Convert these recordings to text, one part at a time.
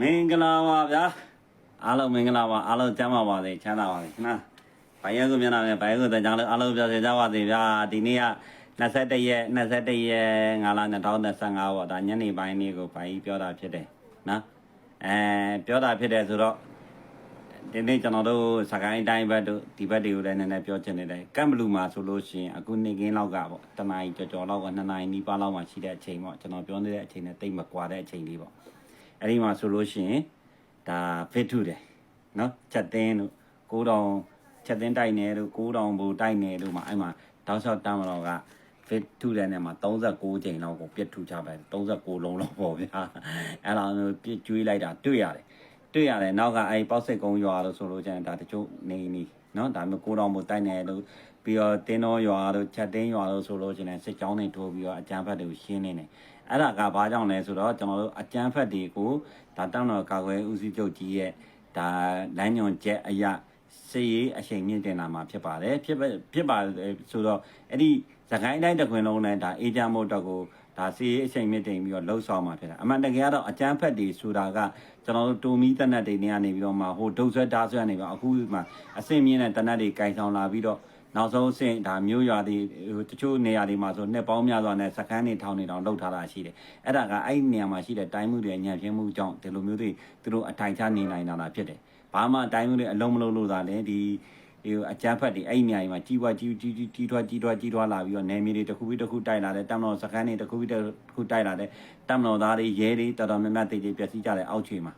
မင်္ဂလာပါဗျာအားလုံးမင်္ဂလာပါအားလုံးကျမ်းပါပါစေချမ်းသာပါစေနော်ဘိုင်ရဲကိုမျက်နှာနဲ့ဘိုင်ရဲကိုတကြောင်လို့အားလုံးပြောစေကြပါစေဗျာဒီနေ့က21ရက်21ရက်5လ2025ပေါ့ဒါညနေပိုင်းလေးကိုဘိုင်ကြီးပြောတာဖြစ်တယ်နော်အဲပြောတာဖြစ်တယ်ဆိုတော့ဒီနေ့ကျွန်တော်တို့စကိုင်းတိုင်းဘက်တို့ဒီဘက်တွေကိုလည်းနည်းနည်းပြောချင်နေတယ်ကမ်ဘလူးမှာဆိုလို့ရှိရင်အခုနေကင်းလောက်ကပေါ့တနားကြီးကြော်ကြော်လောက်က2နာရီနီးပါးလောက်မှရှိတဲ့အချိန်ပေါ့ကျွန်တော်ပြောနေတဲ့အချိန်နဲ့တိတ်မကွာတဲ့အချိန်လေးပေါ့ အဲ့ဒီမှာဆိုလို့ရှိရင်ဒါဖစ်ထုတယ်နော်ချက်တင်းတို့ကိုးတောင်ချက်တင်းတိုက်နေတို့ကိုးတောင်ဘူတိုက်နေတို့မှာအဲ့မှာတောက်လျှောက်တမ်းမတော်ကဖစ်ထုတဲ့နေမှာ36ချိန်လောက်ကိုပြစ်ထုချပဲ36လုံးလောက်ပေါ့ဗျာအဲ့လိုမျိုးပြစ်ကျွေးလိုက်တာတွေ့ရတယ်တွေ့ရတယ်နောက်ကအဲ့ပေါ့စိတ်ကုန်းရွာလို့ဆိုလို့ကျန်ဒါတချို့နေနေနော်ဒါမျိုးကိုးတောင်ဘူတိုက်နေတို့ပြီးတော့တင်းတော်ရွာတို့ချက်တင်းရွာတို့ဆိုလို့ကျန်စစ်ကြောင်းတွေထိုးပြီးတော့အကြမ်းဖက်တွေကိုရှင်းနေတယ် အဲ့ဒါကဘာကြောင့်လဲဆိုတော့ကျွန်တော်တို့အကြမ်းဖက်တွေကိုဒါတောင်းတော်ကာကွယ်ဦးစီးချုပ်ကြီးရဲ့ဒါလမ်းညွန်ချက်အရာစေရေးအချိန်မြင့်တင်လာမှာဖြစ်ပါတယ်ဖြစ်ပါဖြစ်ပါဆိုတော့အဲ့ဒီသခိုင်းတိုင်းတစ်ခွင်လုံးနဲ့ဒါအေဂျင့်မို့တော့ကိုဒါစီရေးအချိန်မြင့်တင်ပြီးတော့လှုပ်ဆောင်မှာဖြစ်တာအမှန်တကယ်ကတော့အကြမ်းဖက်တွေဆိုတာကကျွန်တော်တို့တူမီတက်နက်တွေနေကနေပြီးတော့မှဟိုဒုတ်ဆွဲဓာတ်ဆွဲနေပြီးအခုမှအစင်မြင့်တဲ့တက်နက်တွေကင်ဆောင်လာပြီးတော့ နောက်ဆုံးအဆင့်ဒါမျိုးရွာတွေဟိုတချို့နေရာတွေမှာဆိုနှစ်ပေါင်းများစွာနဲ့စကန်းတွေထောင်နေတောင်လှုပ်ထားတာရှိတယ်။အဲ့ဒါကအဲ့ဒီနေရာမှာရှိတဲ့တိုင်းမှုတွေညံပြင်းမှုကြောင့်ဒီလိုမျိုးတွေသူတို့အထိုင်ချနေနိုင်တာဖြစ်တယ်။ဘာမှတိုင်းမှုတွေအလုံးမလုံးလို့သာလဲဒီဒီအကြမ်းဖက်တွေအဲ့ဒီနေရာတွေမှာကြီးပွားကြီးကြီးကြီးကြီးထွားကြီးထွားကြီးထွားလာပြီးတော့နယ်မြေတွေတစ်ခုပြီးတစ်ခုတိုက်လာတယ်တမ်တော်စကန်းတွေတစ်ခုပြီးတစ်ခုတိုက်လာတယ်တမ်တော်သားတွေရဲတွေတော်တော်များများတိတ်တိတ်ပျက်စီးကြတယ်အောက်ခြေမှာ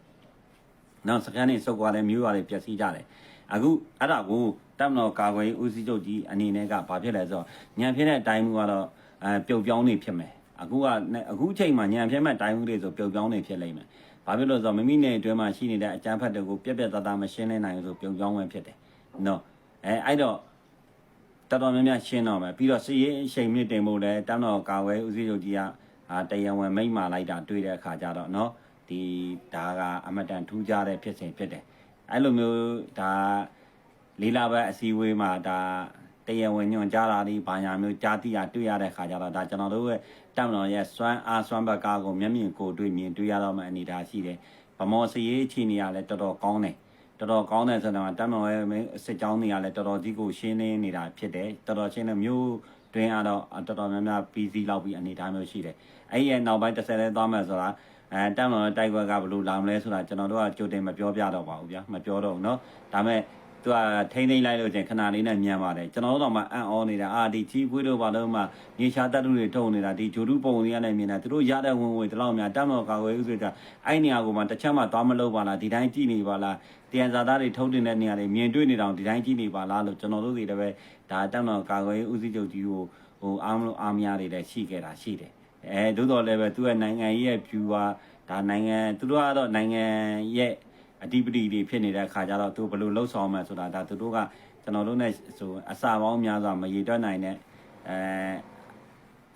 နောက်စကန်နေစုပ်သွားတယ်မျိုးရွာတွေပျက်စီးကြတယ် အခုအဲ့ဒါကိုတပ်မတော်ကာကွယ်ရေးဦးစီးချုပ်ကြီးအနေနဲ့ကဘာဖြစ်လဲဆိုတော့ညံဖြစ်တဲ့အတိုင်းမှုကတော့အဲပြုတ်ပြောင်းနေဖြစ်မယ်အခုကအခုချိန်မှာညံဖြစ်မဲ့တိုင်းမှုတွေဆိုပြုတ်ပြောင်းနေဖြစ်လိမ့်မယ်ဘာဖြစ်လို့ဆိုတော့မိမိနေအတွင်းမှာရှိနေတဲ့အကြမ်းဖက်တွေကိုပြက်ပြက်သားသားမရှင်းလင်းနိုင်လို့ဆိုပြုံပြောင်းဝင်ဖြစ်တယ်။နော်အဲအဲ့တော့တော်တော်များများရှင်းတော့မယ်ပြီးတော့စီရင်အချိန်မြင့်တင်ဖို့လည်းတမ်းတော်ကာဝဲဦးစီးချုပ်ကြီးကအာတရားဝင်မိန့်မာလိုက်တာတွေ့တဲ့အခါကျတော့နော်ဒီဒါကအမတန်ထူးခြားတဲ့ဖြစ်စဉ်ဖြစ်တယ်။ အဲ့လိုမျိုးဒါလေးလာဘက်အစည်းအဝေးမှာဒါတရားဝင်ညွှန်ကြားတာဒီဘာညာမျိုးကြားသိရတွေ့ရတဲ့ခါကျတော့ဒါကျွန်တော်တို့ရဲ့တက်မတော်ရဲ့စွမ်းအားစွမ်းဘက်ကားကိုမျက်မြင်ကိုယ်တွေ့မြင်တွေ့ရတော့မှအနေဒါရှိတယ်ဗမော်စီရေးအခြေအနေကလည်းတော်တော်ကောင်းတယ်တော်တော်ကောင်းတယ်ဆိုတော့တမ်တော်ရဲ့စစ်ကြောင်းတွေကလည်းတော်တော်ကြီးကိုရှင်းနေနေတာဖြစ်တယ်တော်တော်ရှင်းတဲ့မျိုး တွင်းကတော့တော်တော်များများပြီးစီးလောက်ပြီးအနေအထားမျိုးရှိတယ်အဲ့ဒီရဲ့နောက်ပိုင်းတစ်ဆက်လဲသွားမယ်ဆိုတာအဲတမ်တော်ရဲ့တိုက်ပွဲကဘယ်လိုလာမလဲဆိုတာကျွန်တော်တို့ကကြိုတင်မပြောပြတော့ပါဘူးဗျာမပြောတော့ဘူးเนาะဒါမဲ့ သူကထိမ့်သိမ့်လိုက်လို့ချင်းခဏလေးနဲ့မြန်ပါတယ်ကျွန်တော်တို့တော့မှအံ့ဩနေတာအာဒီကြီးပွေးတို့ဘာလို့မှမြေရှားတက်တူတွေထုံနေတာဒီဂျိုတုပုံတွေကလည်းမြင်တာသူတို့ရတဲ့ဝင်ဝင်ဒီလောက်များတမ်တော်ကာဝယ်ဥစ္စာအဲ့နေရာကိုမှတစ်ချက်မှသွားမလို့ပါလားဒီတိုင်းကြည့်နေပါလားတန်စာသားတွေထုတ်တင်တဲ့နေရာတွေမြင်တွေ့နေတောင်ဒီတိုင်းကြည့်နေပါလားလို့ကျွန်တော်တို့တွေလည်းပဲဒါတမ်တော်ကာဝယ်ဥစ္စာချုပ်ကြီးကိုဟိုအားမလို့အားမရတွေလည်းရှိခဲ့တာရှိတယ်အဲသို့တော်လည်းပဲသူကနိုင်ငံရဲ့ view ကဒါနိုင်ငံသူတို့ကတော့နိုင်ငံရဲ့ အဓိပတိတွေဖြစ်နေတဲ့အခါကျတော့သူဘယ်လိုလှုပ်ဆောင်မှဆိုတာဒါသူတို့ကကျွန်တော်တို့ ਨੇ ဆိုအစာပေါင်းများစွာမရေတွက်နိုင်တဲ့အဲ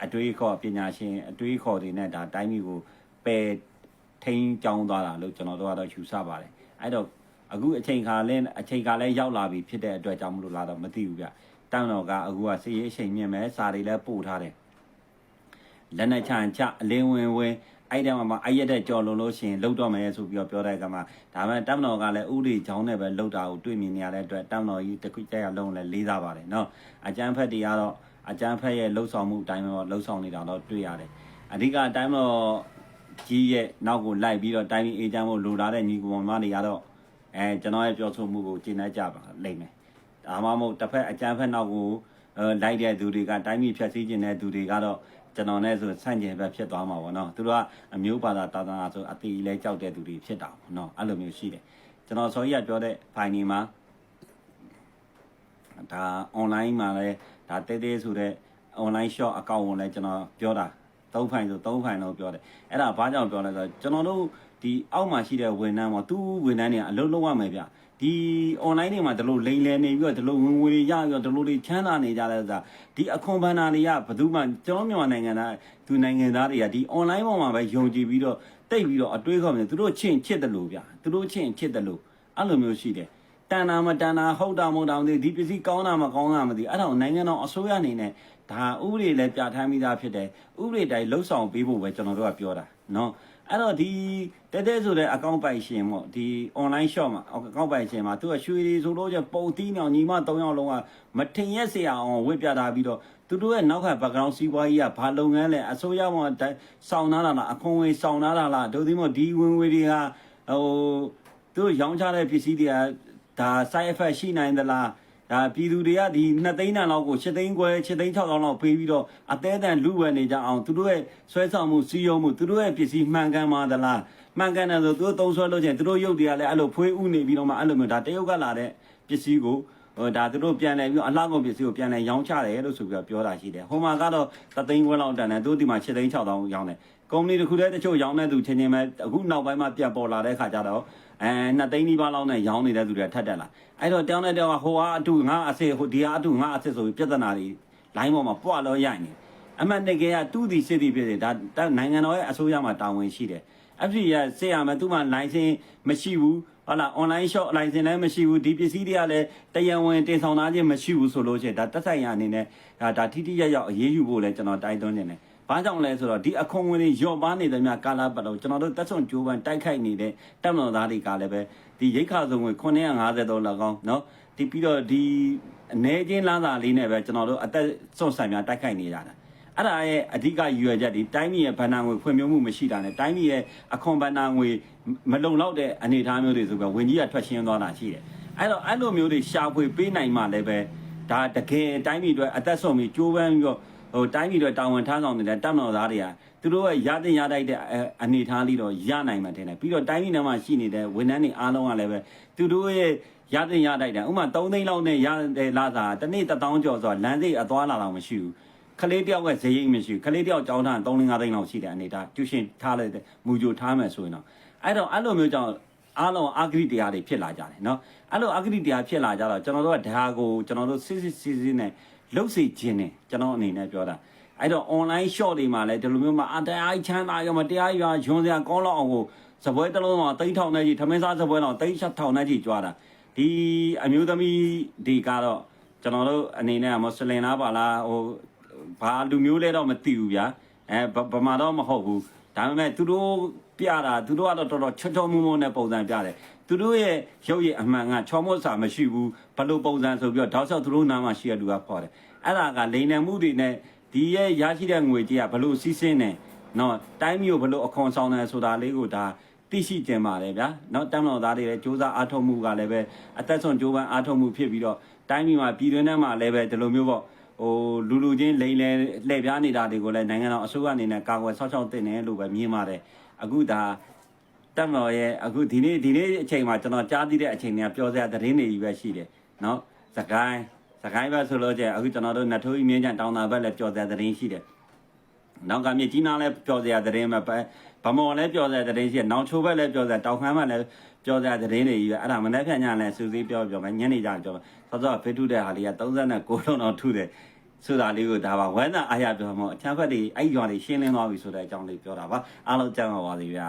အတွေးခေါ်ပညာရှင်အတွေးခေါ်တွေနဲ့ဒါတိုင်းပြည်ကိုပယ်ထိန်းကြောင်းသွားတာလို့ကျွန်တော်တို့ကတော့ယူဆပါတယ်အဲ့တော့အခုအချိန်ခါလဲအချိန်ခါလဲရောက်လာပြီဖြစ်တဲ့အတွက်ကြောင့်မလို့လာတော့မသိဘူးဗျတန်းတော်ကအခုကစီရေးအချိန်မြင့်မဲ့စာတွေလည်းပို့ထားတယ်လက်နဲ့ချန်ချအလင်းဝင်ဝင် အဲ့တဲမှာမှအဲ့ရက်တဲ့ကြော်လုံးလို့ရှိရင်လုံတော့မယ်ဆိုပြီးတော့ပြောတဲ့ကမှာဒါမှတမ်တော်ကလည်းဥတွေချောင်းနဲ့ပဲလုံတာကိုတွေ့မြင်နေရတဲ့အတွက်တမ်တော်ကြီးတစ်ခုကြက်ရလုံးလည်းလေးစားပါတယ်နော်အကျန်းဖက်တွေကတော့အကျန်းဖက်ရဲ့လှုပ်ဆောင်မှုအတိုင်းပဲလှုပ်ဆောင်နေတာတော့တွေ့ရတယ်အဓိကအတိုင်းတော့ကြီးရဲ့နောက်ကိုလိုက်ပြီးတော့တိုင်းပြည်အေဂျင့်မို့လိုလားတဲ့ညီကောင်မတွေကတော့အဲကျွန်တော်ရဲ့ပြောဆိုမှုကိုကျင့်တတ်ကြပါလိမ့်မယ်ဒါမှမဟုတ်တစ်ဖက်အကျန်းဖက်နောက်ကိုအဲလိုက်တဲ့သူတွေကတိုင်းပြည်ဖြတ်စည်းခြင်းတဲ့သူတွေကတော့ ကျွန်တော်နဲ့ဆိုဆန့်ကျင်ဘက်ဖြစ်သွားမှာပေါ့နော်သူတို့ကအမျိုးဘာသာတာသနာဆိုအတီလဲကြောက်တဲ့သူတွေဖြစ်တာပေါ့နော်အဲ့လိုမျိုးရှိတယ်ကျွန်တော်ဆော်ကြီးကပြောတဲ့ဖိုင်နေမှာဒါ online မှာလဲဒါတဲတဲဆိုတဲ့ online shop အကောင့်ကိုလည်းကျွန်တော်ပြောတာသုံးဖိုင်ဆိုသုံးဖိုင်တော့ပြောတယ်အဲ့ဒါဘာကြောင့်ပြောလဲဆိုတော့ကျွန်တော်တို့ ဒီအောက်မှာရှိတဲ့ဝန်ထမ်းပေါ့သူဝန်ထမ်းတွေကအလုပ်လုပ်ရမယ်ဗျဒီ online တွေမှာဒီလိုလိမ်လည်နေပြီးတော့ဒီလိုဝင်ငွေတွေရပြီးတော့ဒီလိုတွေချမ်းသာနေကြတဲ့ဥစ္စာဒီအခွန်ဘဏ္ဍာတွေကဘယ်သူမှကျွန်တော်မြန်မာနိုင်ငံသားသူနိုင်ငံသားတွေကဒီ online ပေါ်မှာပဲယုံကြည်ပြီးတော့တိတ်ပြီးတော့အတွေးခေါ်နေသူတို့ချင်းချစ်တယ်လို့ဗျသူတို့ချင်းချစ်တယ်လို့အဲ့လိုမျိုးရှိတယ်တန်တာမတန်တာဟုတ်တာမဟုတ်တာမသိဒီပစ္စည်းကောင်းတာမကောင်းတာမသိအဲ့ဒါကိုနိုင်ငံတော်အစိုးရအနေနဲ့ဒါဥပဒေလည်းပြဋ္ဌာန်းပြီးသားဖြစ်တယ်ဥပဒေတိုင်းလှုပ်ဆောင်ပေးဖို့ပဲကျွန်တော်တို့ကပြောတာเนาะ အဲ့တော့ဒီတဲတဲဆိုတဲ့အကောင့်ပိုင်ရှင်ပေါ့ဒီ online shop မှာအကောင့်ပိုင်ရှင်မှာသူကရွှေတွေဆိုလို့ကျပုံတီးနေအောင်ညီမ၃ယောက်လုံးကမထင်ရက်စရာအောင်ဝစ်ပြထားပြီးတော့သူတို့ရဲ့နောက်က background စီးပွားကြီးကဘာလုပ်ငန်းလဲအစိုးရမှာစောင်းနာတာလားအခွန်ဝေစောင်းနာတာလားဒုတိယမဒီဝင်ဝေတွေကဟိုသူတို့ရောင်းချတဲ့ပစ္စည်းတွေကဒါ side effect ရှိနိုင်သလား ဒါပြည်သူတွေကဒီ2သိန်းတန်လောက်ကို7သိန်းခွဲ7သိန်း6တောင်းလောက်ပေးပြီးတော့အသေးအတန်လူဝယ်နေကြအောင်သူတို့ရဲ့ဆွဲဆောင်မှုစီးရုံးမှုသူတို့ရဲ့ပစ္စည်းမှန်ကန်ပါသလားမှန်ကန်တယ်ဆိုသူတို့သုံးဆွဲလို့ချင်းသူတို့ရုပ်တွေကလည်းအဲ့လိုဖွေးဥနေပြီးတော့မှအဲ့လိုမျိုးဒါတရုတ်ကလာတဲ့ပစ္စည်းကိုဟိုဒါသူတို့ပြန်လဲပြီးအလှကုန်ပစ္စည်းကိုပြန်လဲရောင်းချတယ်လို့ဆိုပြီးတော့ပြောတာရှိတယ်ဟိုမှာကတော့သသိန်းခွဲလောက်တန်တယ်သူတို့ဒီမှာ7သိန်း6တောင်းရောင်းတယ် ကုမ္ပဏီတစ်ခုတည်းတချို့ရောင်းတဲ့သူချင်းချင်းပဲအခုနောက်ပိုင်းမှာပြန်ပေါ်လာတဲ့ခါကျတော့အဲနှစ်သိန်းနီးပါးလောက်နဲ့ရောင်းနေတဲ့သူတွေကထက်တက်လာအဲ့တော့တောင်းတဲ့တောင်းကဟိုကအတူငါအစစ်ဟိုဒီကအတူငါအစစ်ဆိုပြီးပြဿနာတွေလိုင်းပေါ်မှာပွားလို့ရိုက်နေအမှန်တကယ်ကတူးတီစစ်တီဖြစ်တယ်ဒါဒါနိုင်ငံတော်ရဲ့အစိုးရမှာတာဝန်ရှိတယ် FCC ကစစ်ရမယ်သူမှ license မရှိဘူးဟုတ်လား online shop license လည်းမရှိဘူးဒီပစ္စည်းတွေကလည်းတရားဝင်တင်ဆောင်သားခြင်းမရှိဘူးဆိုလို့ရှိရင်ဒါတက်ဆိုင်ရအနေနဲ့ဒါဒါထိထိရောက်ရောက်အရေးယူဖို့လည်းကျွန်တော်တိုက်တွန်းနေတယ် ဘာကြောင့်လဲဆိုတော့ဒီအခွန်ဝင်တွေညော့ပါနေတယ်များကာလာပတ်တော့ကျွန်တော်တို့တက်ဆွန်ဂျိုးပန်တိုက်ခိုက်နေတဲ့တပ်မတော်သားတွေကလည်းပဲဒီရိတ်ခါစုံဝင်953လောက်ကောင်းเนาะဒီပြီးတော့ဒီအနေချင်းလမ်းစာလေးနဲ့ပဲကျွန်တော်တို့အသက်စွန့်ဆိုင်များတိုက်ခိုက်နေကြတာအဲ့ဒါရဲ့အဓိကရည်ရွယ်ချက်ဒီတိုင်းပြည်ရဲ့ဗဏ္ဍာငွေဖွံ့ဖြိုးမှုမရှိတာနဲ့တိုင်းပြည်ရဲ့အခွန်ဗဏ္ဍာငွေမလုံလောက်တဲ့အနေအထားမျိုးတွေဆိုပြီးဝင်ကြီးကထွက်ရှင်းသွားတာရှိတယ်အဲ့တော့အဲ့လိုမျိုးတွေရှာဖွေပေးနိုင်မှလည်းပဲဒါတကယ်တိုင်းပြည်အတွက်အသက်ဆုံးပြီးကြိုးပမ်းပြီးတော့ ဟိုတိုင်းပြည်အတွက်တာဝန်ထမ်းဆောင်နေတဲ့တပ်မတော်သားတွေကသူတို့ရဲ့ရတဲ့ရတိုက်တဲ့အနေအထားလေးတော့ရနိုင်မှတင်တယ်ပြီးတော့တိုင်းပြည်ထဲမှာရှိနေတဲ့ဝန်ထမ်းတွေအားလုံးကလည်းပဲသူတို့ရဲ့ရတဲ့ရတိုက်တဲ့ဥမာ3သိန်းလောက်နဲ့ရတဲ့လာစာတစ်နေ့1000ကျော်ဆိုတော့လမ်းစိတ်အသွားလာတော့မရှိဘူးခလေးတယောက်ကဇေယိတ်မရှိဘူးခလေးတယောက်ကြောင်းထား3 5သိန်းလောက်ရှိတဲ့အနေအထားကျူရှင်ထားလိုက်တဲ့မူကြိုထားမယ်ဆိုရင်တော့အဲ့တော့အဲ့လိုမျိုးကြောင့်အားလုံးအာဂရိတရားတွေဖြစ်လာကြတယ်เนาะအဲ့လိုအာဂရိတရားဖြစ်လာကြတော့ကျွန်တော်တို့ကဒါကိုကျွန်တော်တို့စစ်စစ်စစ်စစ်နဲ့ လှုပ်စေခြင်းနဲ့ကျွန်တော်အနေနဲ့ပြောတာအဲ့တော့ online shop တွေမှာလည်းဒီလိုမျိုးမှာအတရားချမ်းသာရောမတရားရွာရွန်စရာကောင်းလောက်အောင်ကိုစပွဲတစ်လုံးမှာတိန်းထောင်နဲ့ကြီးထမင်းစားစပွဲတော့တိန်းချက်ထောင်နဲ့ကြီးကြွားတာဒီအမျိုးသမီးဒီကတော့ကျွန်တော်တို့အနေနဲ့မွတ်စလင်လားပါလားဟိုဘာလူမျိုးလဲတော့မသိဘူးဗျာအဲဗမာတော့မဟုတ်ဘူး ဒါပေမဲ့သူတို့ပြတာသူတို့ကတော့တော်တော်ချွတ်ချုံမှုမှုနဲ့ပုံစံပြတယ်သူတို့ရဲ့ရုပ်ရည်အမှန်ကချောမော့စာမရှိဘူးဘလို့ပုံစံဆိုပြီးတော့တောက်လျှောက်သူတို့နာမှာရှိရတူကခေါ်တယ်အဲ့ဒါကလိန်နံမှုတွေနဲ့ဒီရဲ့ရရှိတဲ့ငွေကြီးကဘလို့စီးဆင်းနေနော်တိုင်းမျိုးဘလို့အခွန်ဆောင်တယ်ဆိုတာလေးကိုဒါသိရှိကြပါလေဗျာနော်တမ်းတော်သားတွေလည်းစူးစမ်းအားထုတ်မှုကလည်းပဲအသက်ဆုံးကြိုးပမ်းအားထုတ်မှုဖြစ်ပြီးတော့တိုင်းပြည်မှာပြည်တွင်းထဲမှာလည်းပဲဒီလိုမျိုးပေါ့ ဟိုလူလူချင်းလိန်လဲလှည့်ပြားနေတာတွေကိုလည်းနိုင်ငံတော်အစိုးရအနေနဲ့ကာကွယ်ဆောက်ရှောက်တင်တယ်လို့ပဲမြင်ပါတယ်အခုဒါတက်မော်ရဲ့အခုဒီနေ့ဒီနေ့အချိန်မှာကျွန်တော်ကြားသိတဲ့အချိန်တွေကပြောစရာသတင်းတွေကြီးပဲရှိတယ်နော်စကိုင်းစကိုင်းဘက်ဆိုလို့ကျအခုကျွန်တော်တို့နထိုးကြီးမြင်းချန်တောင်သာဘက်လည်းပြောစရာသတင်းရှိတယ်နောက်ကမြစ်ကြီးနားလည်းပြောစရာသတင်းပဲဗမော်လည်းပြောစရာသတင်းရှိတယ်နောင်ချိုးဘက်လည်းပြောစရာတောင်ခမ်းဘက်လည်းပြောစရာသတင်းတွေကြီးပဲအဲ့ဒါမနေ့ဖြန်ညလည်းစူးစီးပြောပြောမယ်ညနေကျရင်ပြောမယ်ဆော့ဆော့ဖေးထုတဲ့ဟာလေးက39လုံးတော့ထုတယ် ဆိုတာလေးကိုဒါပါဝမ်းသာအားရပြောမှာအချမ်းဖက်တွေအဲ့ဒီရွာတွေရှင်းလင်းသွားပြီဆိုတဲ့အကြောင်းလေးပြောတာပါအားလုံးကြောက်ပါပါစေဗျာ